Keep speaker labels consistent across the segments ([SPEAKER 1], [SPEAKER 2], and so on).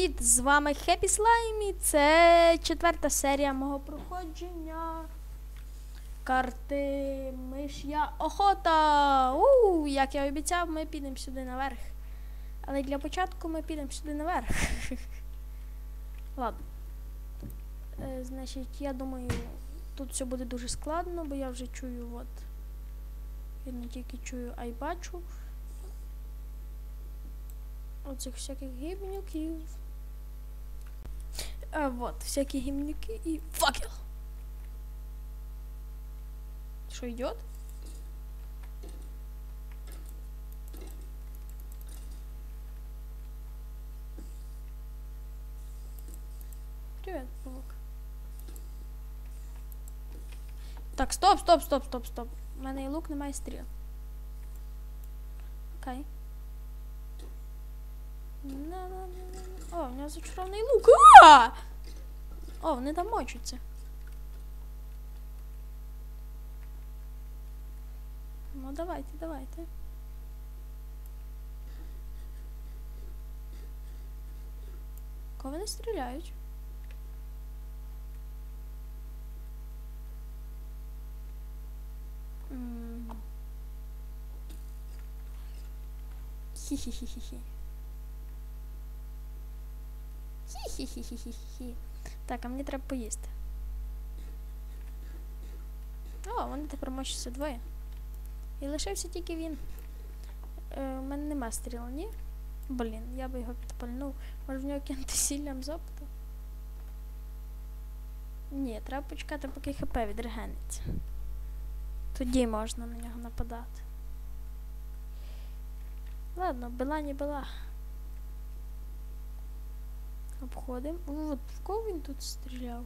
[SPEAKER 1] Привіт! З вами Хеппі Слайм і це четверта серія мого проходження. Карти миш'я охота. У, як я обіцяв, ми підемо сюди наверх. Але для початку ми підемо сюди наверх. Ладно. Е, значить, я думаю, тут все буде дуже складно, бо я вже чую, от. Я не тільки чую, а й бачу. Оцих всяких гімнюків. А, вот, всякі гімнюки і факел. Що, йдет? Привет, паук. Так, стоп, стоп, стоп, стоп, стоп. У мене і лук немає стріл. Окей. На-на-на-на-на. О, у нього зачарований лук. А! О, вони там мочаться. Ну, давайте, давайте. Кого вони стріляють? Хі-хі-хі-хі-хі. Хі-хі-хі-хі-хі. Так, а мені треба поїсти. О, вони тепер мочаться двоє. І лишився тільки він. Е, у мене нема стріл, ні? Блін, я би його підпальнув. Може в нього кинути сіллям з опиту? Ні, треба почекати, поки ХП відрегениться. Тоді можна на нього нападати. Ладно, била не била. Обходимо. От, в кого він тут стріляв?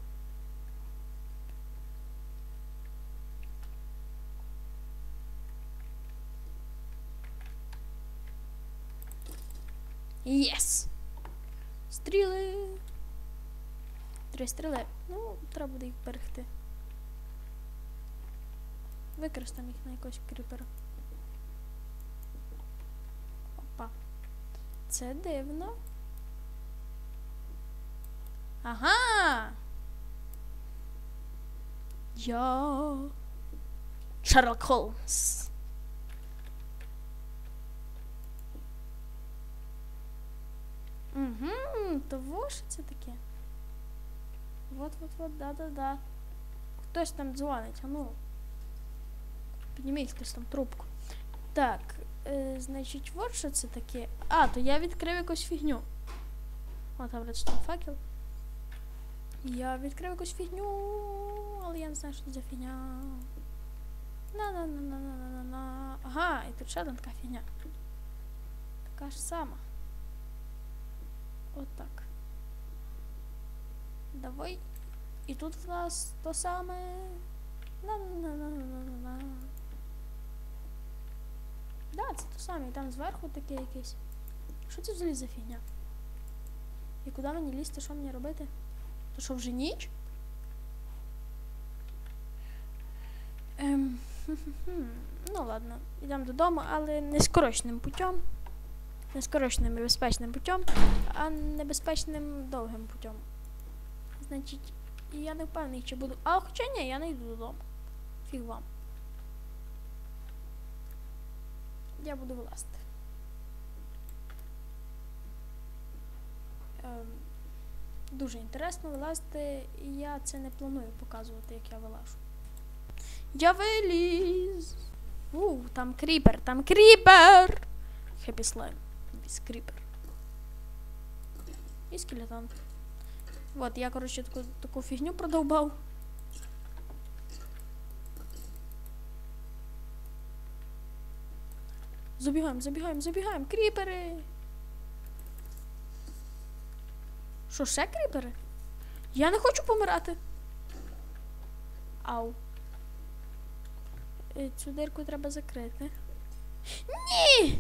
[SPEAKER 1] Єс! Стріли! Три стріли. Ну, треба буде їх берегти. Використаємо їх на якогось кріпера. Опа. Це дивно. Ага. Я. Шерлок Холмс. Угу, то во що це таке? Вот-вот-вот, да-да-да. Хтось там дзвонить, а ну. Підніміть хтось там трубку. Так, е, значить, от що це таке. А, то я відкрив якусь фігню. О, там редстон факел. Я відкрив якусь фігню, але я не знаю, що це за фігня. На-на-на-на-на-на-на. Ага, і тут ще одна така фігня. Така ж сама. От так. Давай. І тут в нас то саме. На-на-на-на-на-на-на. Да, це то саме, і там зверху таке якесь. Що це взагалі за фігня? І куди мені лізти, що мені робити? То що вже ніч? Ем, ну ладно, йдемо додому, але не скорочним путем. Не скорочним і безпечним путем, а небезпечним довгим путем. Значить, я не впевнений, чи буду. А хоча ні, я не йду додому. Фіг вам. Я буду вилазити. Ем, дуже інтересно вилазити, і я це не планую показувати, як я вилажу. Я виліз! У, там кріпер, там кріпер! Хеппі слайм. Кріпер. І скелетон. Вот, я, короче, таку, таку фігню продовбав. Забігаємо, забігаємо, забігаємо. Кріпери! Що, ще кріпери? Я не хочу помирати. Ау. Е, Цю дирку треба закрити. Ні!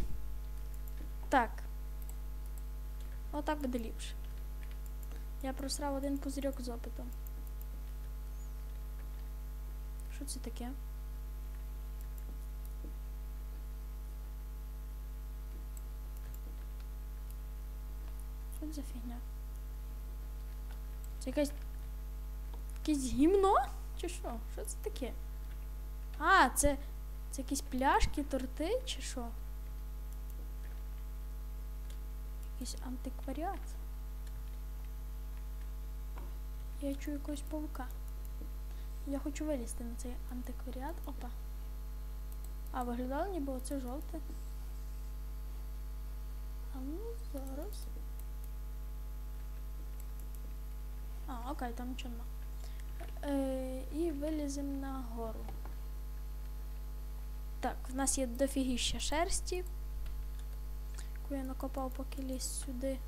[SPEAKER 1] Так. Отак буде ліпше. Я просрав один пузирьок з опитом. Що це таке? Що це за фігня? Це якась. Якесь гімно? Чи що? Що це таке? А, це. Це якісь пляшки, торти, чи що? Якийсь антикваріат. Я чую якогось павука. Я хочу вилізти на цей антикваріат. Опа. А, виглядало ніби оце жовте. А ну зараз. А, окей, там нічого нема. Е, і виліземо на гору. Так, в нас є дофігіща шерсті, яку я накопав, поки ліз сюди.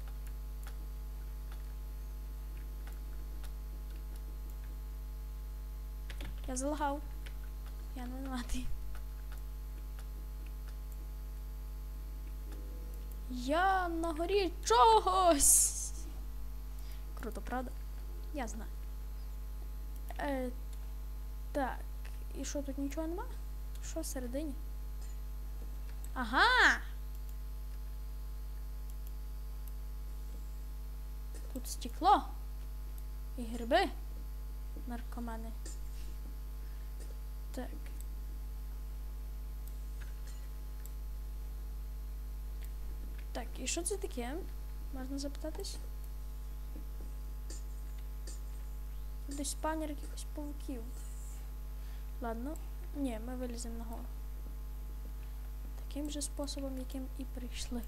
[SPEAKER 1] Я залагав. Я не винуватий. Я на горі чогось. Круто, правда? Я знаю. Е, так. І що тут нічого нема? Що всередині? Ага! Тут стекло. І гриби. Наркомани. Так. Так, і що це таке? Можна запитатись? Тут Десь спавнер якихось пауків. Ладно. Ні, ми виліземо нагору. Таким же способом, яким і прийшли.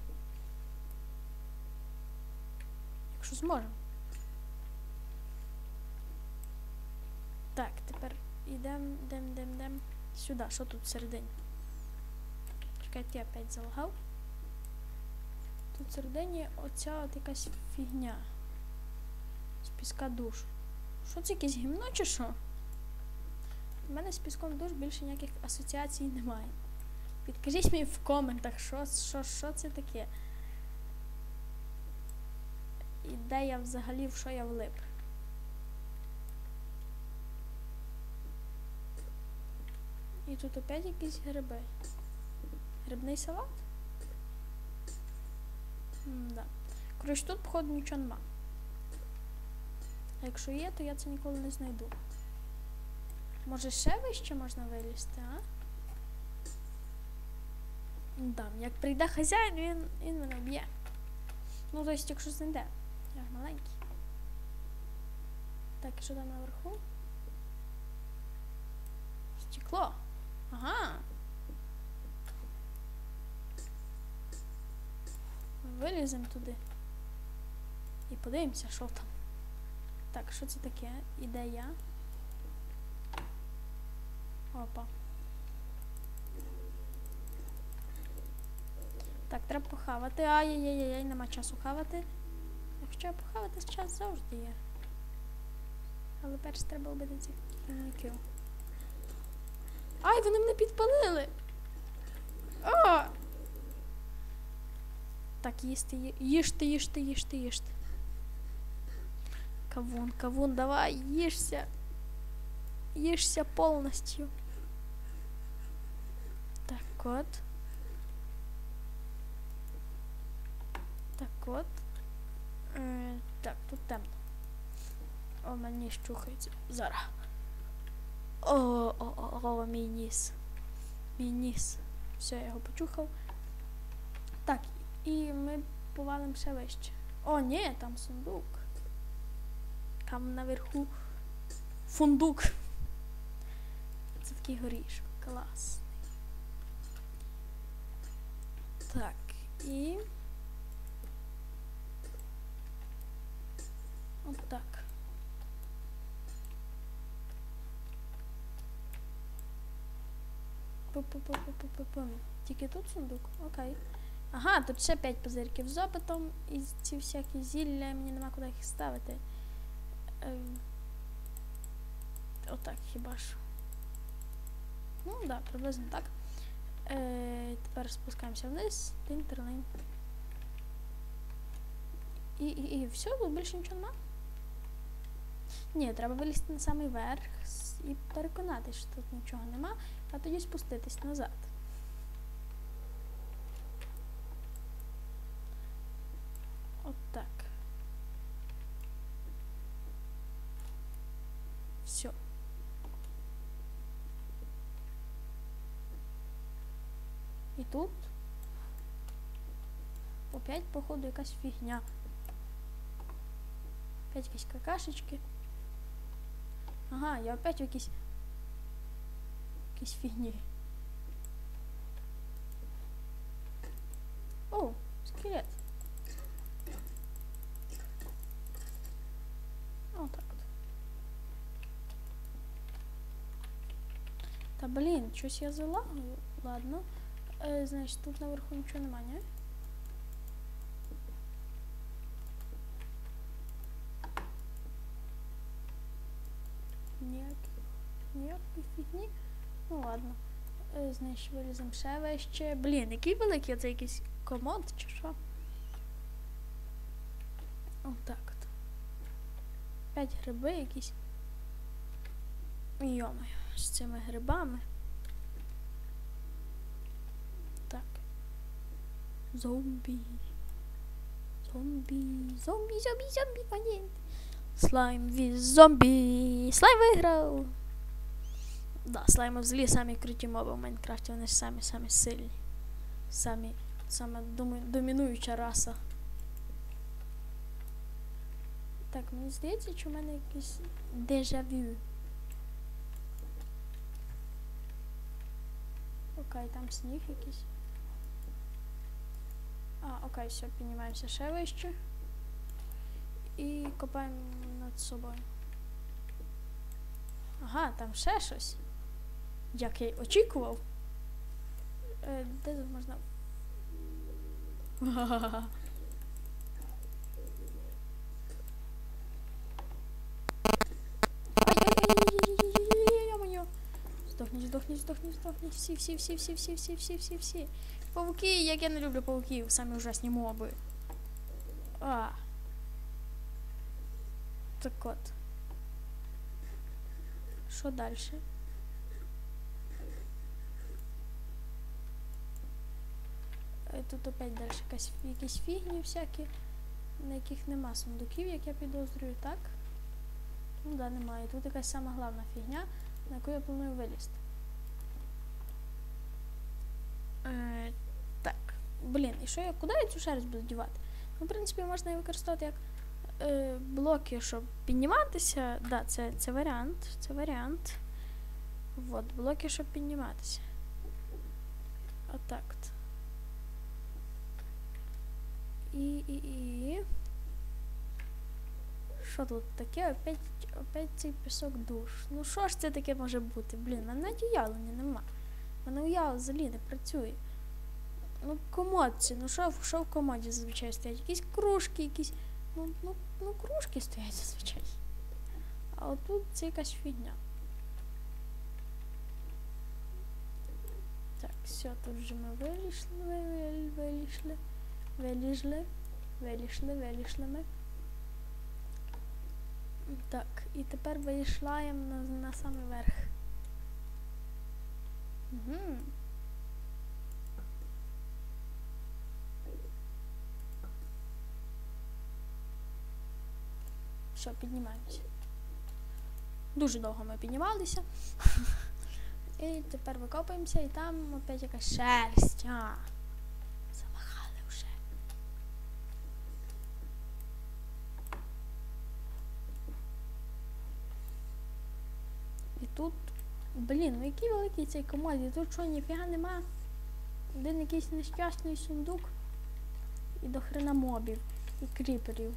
[SPEAKER 1] Якщо зможемо. Так, тепер йдемо, йдемо, йдемо. Сюди, що тут всередині? Чекайте, я опять залагав. Тут всередині оця от якась фігня. З піска душ. Що це якесь гімно чи що? У мене з піском душ більше ніяких асоціацій немає. Підкажіть мені в коментах, що, що, що це таке. І де я взагалі в що я влип. І тут опять якісь гриби. Грибний салат? М-да. Коротше, тут, походу, нічого нема. А якщо є, то я це ніколи не знайду. Може ще вище можна вилізти, а? Да, як прийде хазяїн, він, він мене б'є. Ну, тобто, якщо знайде. Я ж маленький. Так, і що там наверху? Стекло. Ага. Виліземо туди. І подивимося, що там. Так, що це таке? Іде я. Опа. Так, треба похавати. Ай-яй-яй-яй, нема часу хавати. Якщо похавати, час завжди є. Але перш треба вбити цих кільників. Ай, вони мене підпалили! О! Так, їсти, їжте, їжте, їжте, їжте. Кавун, кавун, давай, їжся. Їжся повністю. Так от. Так от. Е, так, тут темно. О, мені щухається. Зараз. О, о, о, о, мій ніс. Мій ніс. Все, я його почухав. Так, і ми повалимо ще вище. О, ні, там сундук. Там наверху фундук. Це такий горішок. Клас. Так, і. От так. Тільки тут сундук? Окей. Ага, тут ще 5 пузирків з опитом, і ці всякі зілля, мені нема куди їх ставити. Ем, Отак хіба ж. Ну, так, да, приблизно так. Е, тепер спускаємося вниз. Тин-терлин. І, і, і все, більше нічого нема. Ні, треба вилізти на самий верх і переконатись, що тут нічого нема, а тоді спуститись назад. От так. Все. І тут опять, походу, якась фігня. Опять якісь какашечки. Ага, я опять в якійсь якійсь фігні. О, скелет. Отак от. Та блін, щось я залагаю. Ладно. Е, значить, тут наверху нічого немає, ні? Ніяких, ніякої фігні. Ну ладно. Е, значить, виліземо ще вище. Блін, який великий це якийсь комод чи що? Отак от. П'ять гриби якісь. Йомаю, з цими грибами. Так. Зомбі. Зомбі. Зомбі, зомбі, зомбі, понять. Слайм від зомбі. Слайм виграв. Да, слайми взагалі самі круті моби в Майнкрафті, вони самі самі сильні. Самі, саме домінуюча раса. Так, мені здається, що в мене якийсь дежавю. Окей, там сніг якийсь. А, окей, все, піднімаємося ще вище. І копаємо над собою. Ага, там ще щось. Як я й очікував. Е, де тут можна. Здохніть, здохніть, здохніть. Всі, всі, всі, всі, всі, всі, всі, всі, всі. Пауки, як я не люблю пауків, самі ужасні моби. А. Так от. Що далі? Е, Тут опять далі якісь фігні всякі, на яких нема сундуків, як я підозрюю, так? Ну да, немає. Тут якась сама головна фігня, на яку я планую вилізти. Е, так. Блін, і що я куди я цю шерсть буду дівати? Ну, в принципі, можна її використовувати як е, блоки, щоб підніматися. Да, це, це варіант. Це варіант. Вот, блоки, щоб підніматися. Отак от. І, і, і. Що тут таке? Опять, опять цей пісок душ. Ну що ж це таке може бути? Блін, мене навіть уявлення нема. Мене уява взагалі не працює. Ну, комодці, ну що, що в комоді зазвичай стоять? Якісь кружки, якісь. Ну, ну, ну кружки стоять зазвичай. А отут це якась фігня. Так, все, тут вже ми вийшли, ви- вийшли, вилізли, вилізли, вилізли ми. Так, і тепер вийшлаємо на, на самий верх. Все, піднімаємося. Дуже довго ми піднімалися. І тепер викопуємося, і там опять якась шерсть. А, замахали вже. І тут, блін, ну який великий цей комод, і тут що, ніфіга нема. Один якийсь нещасний сундук і до хрена мобів і кріперів.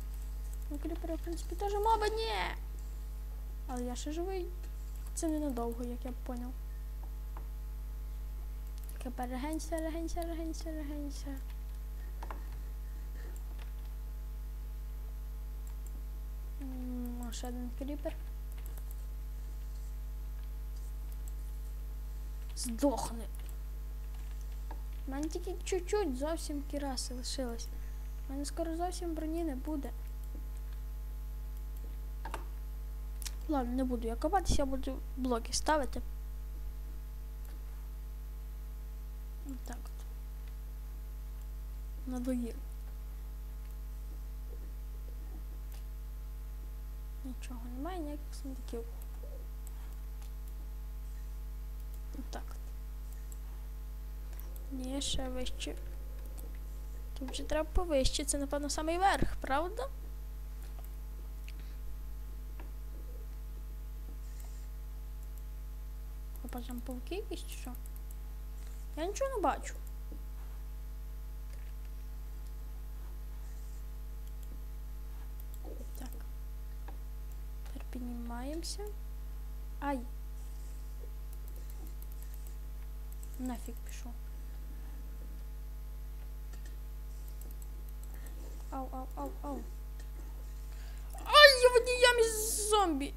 [SPEAKER 1] Ну, кріпери, в принципі, теж моби, ні. Але я ще живий. Це ненадовго, як я поняв. Тепер регенься, регенься, регенься, регенься. Ще один кріпер. Здохни. У мене тільки чуть-чуть зовсім кіраси лишилось. У мене скоро зовсім броні не буде. Ладно, не буду я копатися, я буду блоки ставити. Так от. Надоїв. Нічого немає, ніяких сундуків. Ні, ще вище. Тут вже треба повище, це, напевно, самий верх, правда? Опа, там павки якісь чи що? Я нічого не бачу. Так. Тепер піднімаємося. Ай. Нафіг пішов. Ау, ау, ау, ау. Ай, я в одній ямі з зомбі.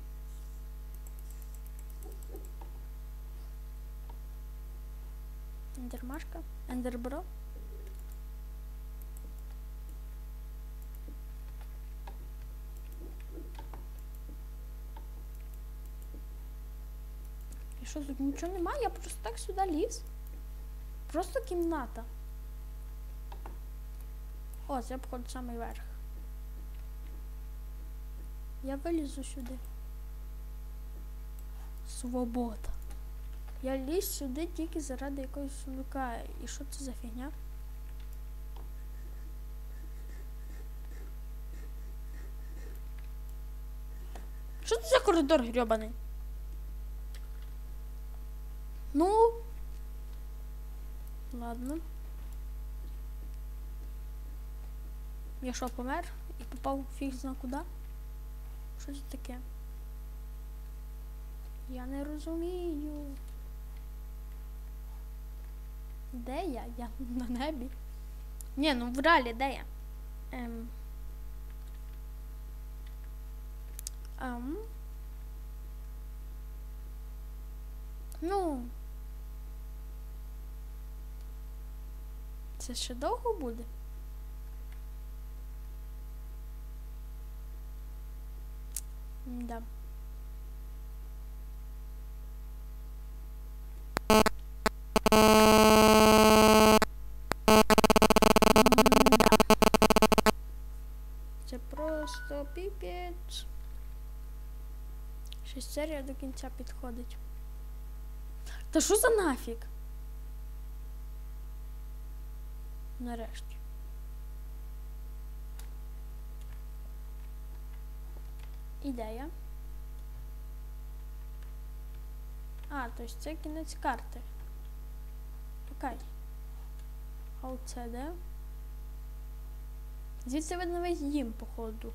[SPEAKER 1] Ендермашка? Ендербро? І що тут нічого немає? Я просто так сюди ліз. Просто кімната. О, це обходить самий верх. Я вилізу сюди. Свобода. Я ліз сюди тільки заради якогось сундука. І що це за фігня? Що це за коридор грьобаний? Ну. Ладно. Я що, помер і попав фіг зна куди? Що це таке? Я не розумію. Де я? Я на небі. Ні, ну в реалі, де я? Ем. Ам. Ну. Це ще довго буде? Да. Це просто піпець. Шість серія до кінця підходить. Та що за нафіг? Нарешті. Ідея. А, то есть це кінець карти. Окей. А оце де? Звідси видно весь дім, походу.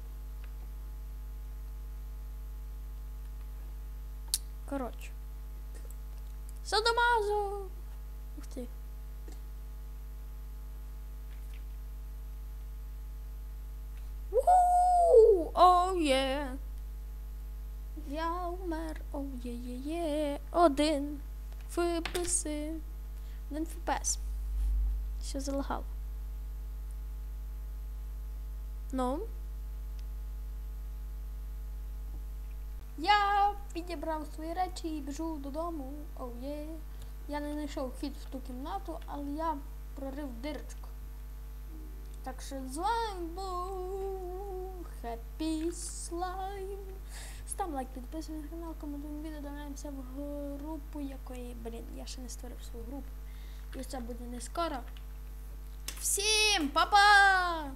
[SPEAKER 1] Коротше. Садомазо! Ух ти. Ву! Оу є! Я умер, є є є. Один. ФПСи. Один ФПС. Що залагало? Ну. Я підібрав свої речі і біжу додому. Оу є. Я не знайшов хід в ту кімнату, але я прорив дирочку. Так що з вами був Happy Slime. Став лайк, підписуйся на канал, коментуємо відео, додаємося в групу, якої, блін, я ще не створив свою групу. І це буде не скоро. Всім па-па!